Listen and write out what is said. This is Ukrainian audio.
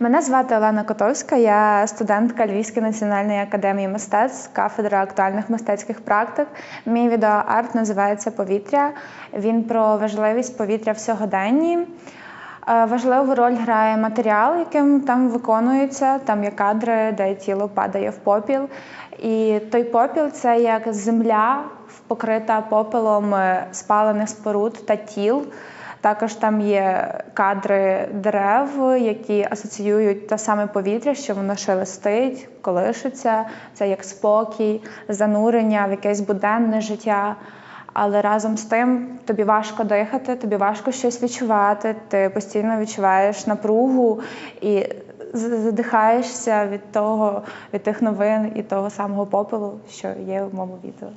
Мене звати Олена Котовська, я студентка Львівської національної академії мистецтв, кафедра актуальних мистецьких практик. Мій відеоарт називається Повітря. Він про важливість повітря в сьогоденні. Е, Важливу роль грає матеріал, яким там виконується. Там є кадри, де тіло падає в попіл. І той попіл це як земля, покрита попелом е, спалених споруд та тіл. Також там є кадри дерев, які асоціюють те саме повітря, що воно шелестить, колишиться. Це як спокій, занурення в якесь буденне життя. Але разом з тим тобі важко дихати, тобі важко щось відчувати. Ти постійно відчуваєш напругу і задихаєшся від того, від тих новин і того самого попелу, що є в моєму відео.